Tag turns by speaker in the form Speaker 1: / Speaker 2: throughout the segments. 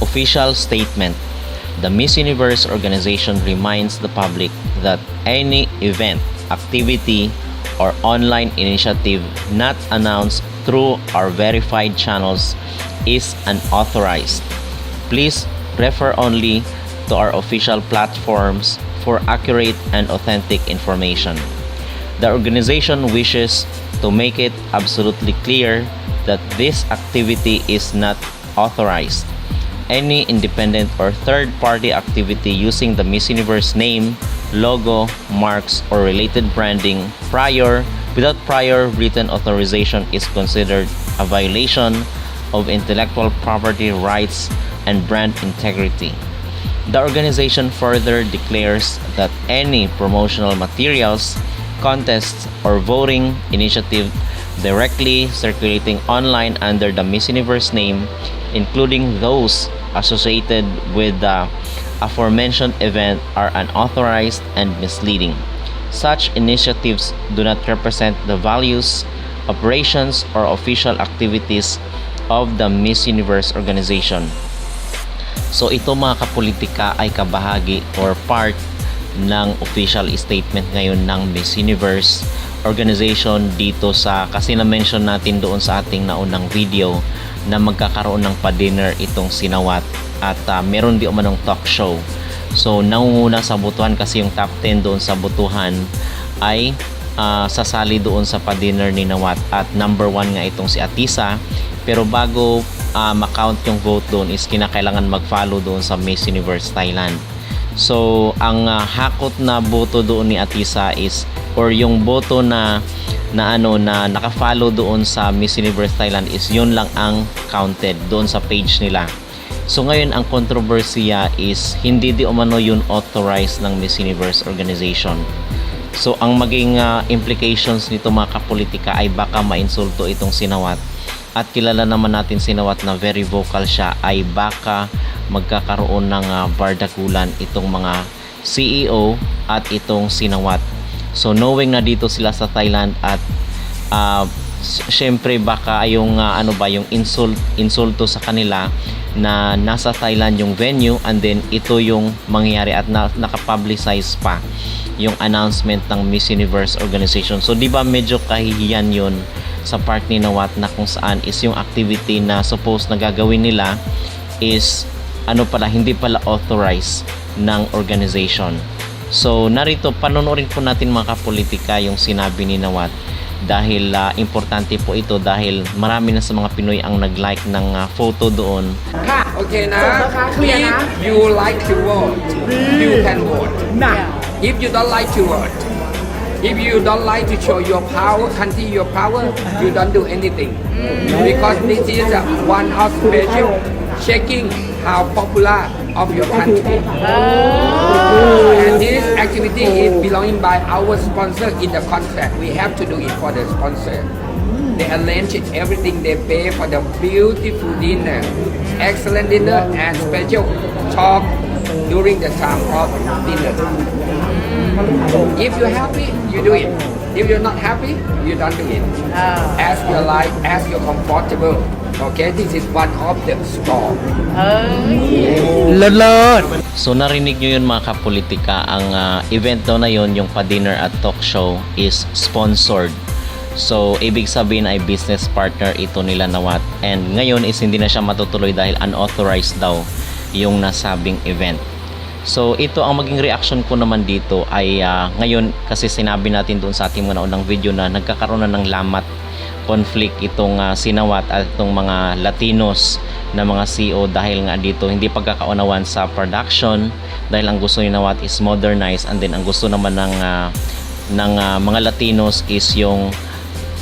Speaker 1: Official statement. The Miss Universe organization reminds the public that any event, activity, or online initiative not announced through our verified channels is unauthorized. Please refer only to our official platforms for accurate and authentic information. The organization wishes to make it absolutely clear that this activity is not authorized. Any independent or third party activity using the Miss Universe name, logo, marks, or related branding prior without prior written authorization is considered a violation of intellectual property rights and brand integrity. The organization further declares that any promotional materials, contests, or voting initiative directly circulating online under the Miss Universe name, including those associated with the aforementioned event, are unauthorized and misleading. Such initiatives do not represent the values, operations, or official activities of the Miss Universe organization. So ito mga kapolitika ay kabahagi or part ng official statement ngayon ng Miss Universe organization dito sa kasi na-mention natin doon sa ating naunang video na magkakaroon ng pa-dinner itong sinawat at ah, meron di umanong talk show. So nangunguna sa butuhan kasi yung top 10 doon sa butuhan ay ah, sasali doon sa pa-dinner ni Nawat at number 1 nga itong si Atisa pero bago ah, ma-count yung vote doon is kinakailangan mag-follow doon sa Miss Universe Thailand. So, ang ah, hakot na boto doon ni Atisa is or yung boto na na ano na naka-follow doon sa Miss Universe Thailand is yun lang ang counted doon sa page nila. So ngayon ang kontrobersiya is hindi di umano yun authorized ng Miss Universe organization. So ang maging ah, implications nito mga kapolitika ay baka mainsulto itong sinawat at kilala naman natin sinawat na very vocal siya ay baka magkakaroon ng ah, bardagulan itong mga CEO at itong sinawat. So knowing na dito sila sa Thailand at s- syempre baka yung ah, ano ba yung insult insulto sa kanila na nasa Thailand yung venue and then ito yung mangyayari at na, nakapublicize pa yung announcement ng Miss Universe organization. So di ba medyo kahihiyan yun sa part ni Nawat na kung saan is yung activity na suppose na gagawin nila is ano pala hindi pala authorized ng organization. So narito panonorin po natin mga kapolitika yung sinabi ni Nawat dahil uh, importante po ito dahil marami na sa mga Pinoy ang nag-like ng uh, photo doon.
Speaker 2: Ha! Okay na?
Speaker 3: If you like to vote, you can vote.
Speaker 2: Now,
Speaker 3: if you don't like to vote, if you don't like to show your power, country your power, you don't do anything. Mm. Because this is one of special checking how popular of your country. Oh. And this activity is belonging by our sponsor in the contract. We have to do it for the sponsor. They arrange it, everything. They pay for the beautiful dinner excellent dinner and special talk during the time of dinner. If you're happy you do it If you're not happy, you don't do it. Ah. Oh. As you like, as you're comfortable. Okay, this is one of the store.
Speaker 2: Lulot!
Speaker 1: So narinig nyo yun mga kapolitika, ang ah, event daw na yun, yung pa-dinner at talk show is sponsored. So, ibig sabihin ay business partner ito nila Nawat. And ngayon is hindi na siya matutuloy dahil unauthorized daw yung nasabing event. So ito ang maging reaction ko naman dito ay ah, ngayon kasi sinabi natin doon sa ating mga naunang video na nagkakaroon na ng lamat conflict itong ah, sinawat at itong mga Latinos na mga CEO dahil nga dito hindi pagkakaunawan sa production dahil ang gusto ni Nawat is modernize and then ang gusto naman ng ah, ng ah, mga Latinos is yung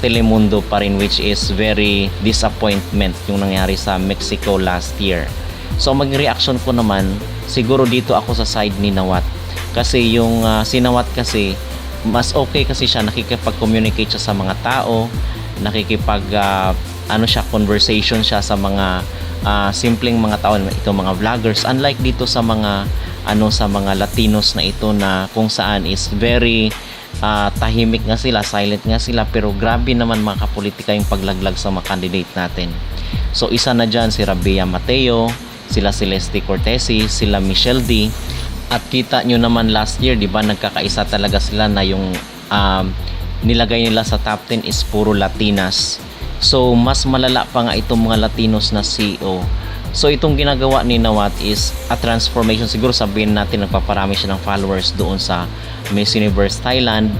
Speaker 1: Telemundo pa rin which is very disappointment yung nangyari sa Mexico last year. So maging reaction ko naman siguro dito ako sa side ni Nawat. Kasi yung ah, si Nawat kasi mas okay kasi siya nakikipag-communicate siya sa mga tao nakikipag ah, ano siya conversation siya sa mga ah, simpleng mga tao ito mga vloggers. Unlike dito sa mga ano sa mga Latinos na ito na kung saan is very ah, tahimik nga sila silent nga sila pero grabe naman mga kapolitika yung paglaglag sa mga candidate natin. So isa na dyan si Rabia Mateo sila Celeste Cortesi, sila Michelle D. At kita nyo naman last year, di ba, nagkakaisa talaga sila na yung um, nilagay nila sa top 10 is puro Latinas. So, mas malala pa nga itong mga Latinos na CEO. So, itong ginagawa ni Nawat is a transformation. Siguro sabihin natin nagpaparami siya ng followers doon sa Miss Universe Thailand.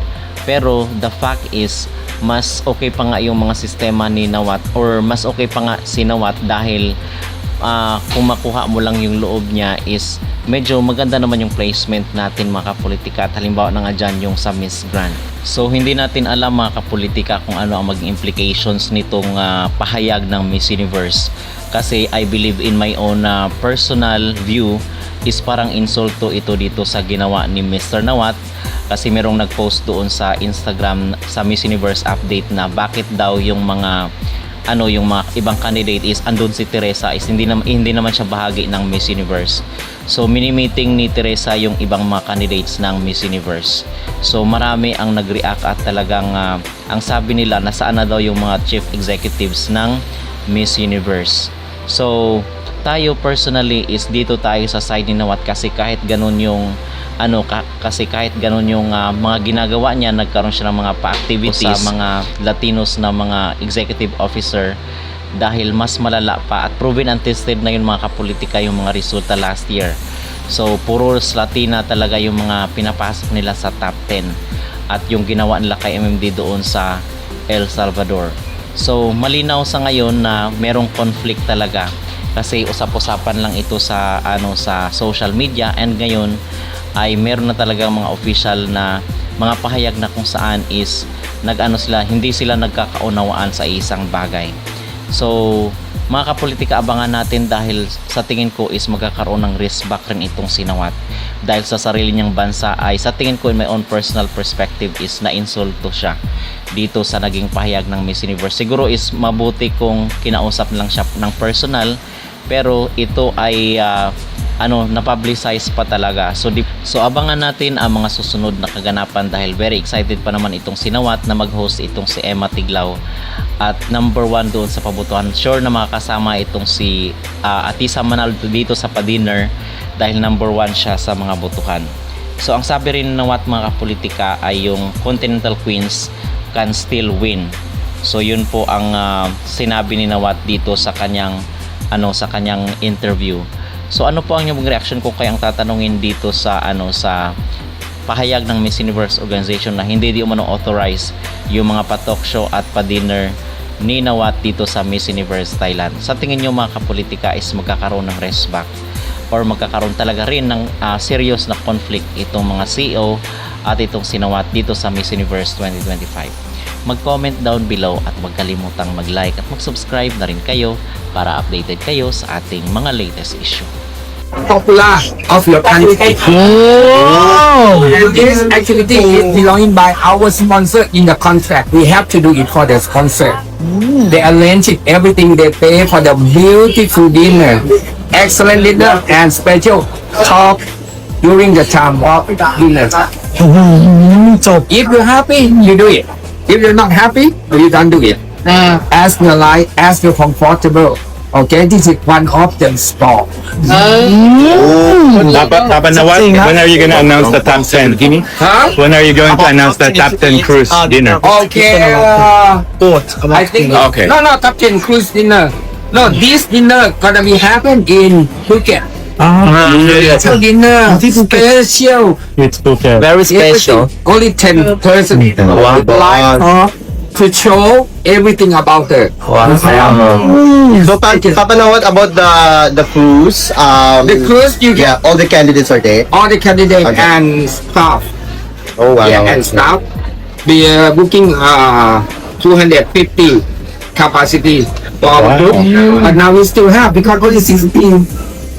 Speaker 1: Pero, the fact is, mas okay pa nga yung mga sistema ni Nawat or mas okay pa nga si Nawat dahil ah, kung makuha mo lang yung loob niya is medyo maganda naman yung placement natin mga kapolitika at halimbawa na nga dyan yung sa Miss Grand. So hindi natin alam mga kapolitika kung ano ang maging implications nitong ah, pahayag ng Miss Universe kasi I believe in my own ah, personal view is parang insulto ito dito sa ginawa ni Mr. Nawat kasi merong nag-post doon sa Instagram sa Miss Universe update na bakit daw yung mga ano yung mga ibang candidate is andun si Teresa is hindi naman hindi naman siya bahagi ng Miss Universe. So mini-meeting ni Teresa yung ibang mga candidates ng Miss Universe. So marami ang nag-react at talagang ah, ang sabi nila nasaan na daw yung mga chief executives ng Miss Universe. So tayo personally is dito tayo sa side ni Nawat kasi kahit ganun yung ano ka, kasi kahit ganun yung ah, mga ginagawa niya nagkaroon siya ng mga pa-activities sa mga Latinos na mga executive officer dahil mas malala pa at proven and tested na yung mga kapolitika yung mga resulta last year. So puro Latina talaga yung mga pinapasok nila sa top 10 at yung ginawa nila kay MMD doon sa El Salvador. So malinaw sa ngayon na merong conflict talaga kasi usap-usapan lang ito sa ano sa social media and ngayon ay meron na talaga mga official na mga pahayag na kung saan is nag-ano sila hindi sila nagkakaunawaan sa isang bagay. So mga kapolitika abangan natin dahil sa tingin ko is magkakaroon ng risk back rin itong sinawat. Dahil sa sarili niyang bansa ay sa tingin ko in my own personal perspective is na-insulto siya dito sa naging pahayag ng Miss Universe. Siguro is mabuti kung kinausap lang siya ng personal pero ito ay ah, ano na-publicize pa talaga. So di, so abangan natin ang mga susunod na kaganapan dahil very excited pa naman itong sinawat na mag-host itong si Emma Tiglaw at number one doon sa pabutuhan. Sure na makakasama itong si ah, Atisa Manal dito sa pa-dinner dahil number one siya sa mga butuhan. So ang sabi rin ng wat mga kapolitika ay yung Continental Queens can still win. So yun po ang ah, sinabi ni Nawat dito sa kanyang ano sa kanyang interview. So ano po ang inyong reaction ko kayang tatanungin dito sa ano sa pahayag ng Miss Universe organization na hindi di umano authorize yung mga pa-talk show at pa-dinner ni Nawat dito sa Miss Universe Thailand. Sa tingin nyo mga kapolitika is magkakaroon ng rest back or magkakaroon talaga rin ng ah, serious na conflict itong mga CEO at itong sinawat dito sa Miss Universe 2025. Mag-comment down below at huwag kalimutang mag-like at mag-subscribe na rin kayo para updated kayo sa ating mga latest issue.
Speaker 3: popular of your country. And this activity is belonging by our sponsor in the contract. We have to do it for the sponsor. They arrange it, everything they pay for the beautiful dinner, excellent dinner and special talk during the time of dinner. If you're happy, you do it. If you're not happy, you don't do it. As you like, as you're comfortable. Okay, this is one of the sport.
Speaker 4: Papa, Papa Nawat, when are you going to announce the top 10?
Speaker 3: Huh?
Speaker 4: When are you going to announce the top 10 cruise dinner?
Speaker 3: Okay. Uh, I think.
Speaker 4: Okay.
Speaker 3: No, no, top ten cruise dinner. No, this dinner gonna be happen in Phuket. Special dinner, special.
Speaker 4: It's Phuket.
Speaker 1: Very
Speaker 3: Everything. Only ten person.
Speaker 4: Wow.
Speaker 3: Like uh, to show everything about it.
Speaker 5: So, pa- Papa, now what about the the cruise? Um,
Speaker 3: The cruise you get
Speaker 5: yeah, all the candidates are there.
Speaker 3: all the candidate
Speaker 5: Okay.
Speaker 3: and staff.
Speaker 5: Oh wow.
Speaker 3: Yeah, and staff. We are booking uh 250 capacity for our group, but now we still have because only 16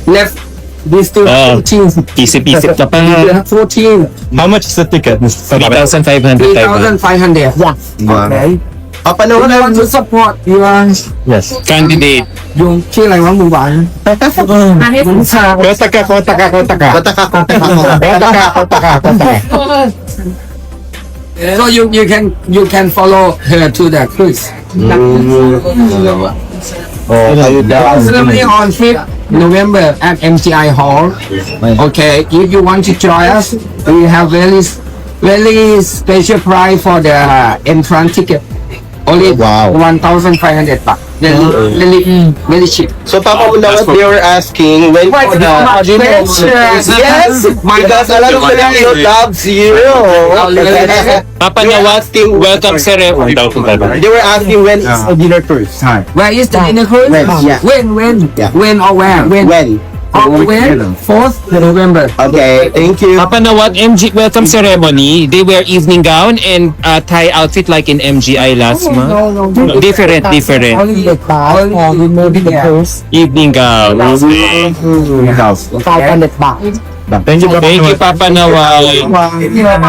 Speaker 3: left. These two
Speaker 4: Oh.
Speaker 3: 14.
Speaker 4: Isip, isip na pa.
Speaker 3: 14.
Speaker 4: How much is the ticket, Mr. Sabat?
Speaker 3: 3,500 Thaibaht. 3,500.
Speaker 5: Yes
Speaker 3: Okay
Speaker 5: Papanood I
Speaker 3: want to support you are
Speaker 4: Yes. Candidate.
Speaker 3: yung ชื่ออะไรวะมึงหวาน มึงชา
Speaker 5: Kotaka, kotaka,
Speaker 4: kotaka. Kotaka, kotaka, kotaka. Kotaka, kotaka,
Speaker 3: so you you can you can follow her to the cruise
Speaker 5: Oh, kayo daw.
Speaker 3: Ceremony on 5th November at MCI Hall. Okay, if you want to join us, we have very very special price for the uh, entrance ticket. Only
Speaker 5: Wow.
Speaker 3: 1,500 baht. Very, very, very cheap.
Speaker 5: So Papa Unawat, they were asking when
Speaker 3: Why
Speaker 5: for the...
Speaker 3: questions?
Speaker 5: Yes, because a lot of Filipino loves you.
Speaker 6: Papa Nawat, welcome sir.
Speaker 5: They were asking when is the dinner cruise.
Speaker 3: Where is the dinner cruise?
Speaker 5: When? Yeah.
Speaker 3: When, when?
Speaker 5: Yeah.
Speaker 3: When or where? When?
Speaker 5: When?
Speaker 3: Or when? 4th November.
Speaker 5: Okay, thank you.
Speaker 6: Papa Nawat, MG welcome ceremony. They wear evening gown and uh, Thai outfit like in MGI last month. Different, different.
Speaker 3: Only the car or maybe the cruise.
Speaker 6: Evening gown.
Speaker 3: 500 baht.
Speaker 4: Thank you, Papa
Speaker 6: Thank you. Papa Nawat.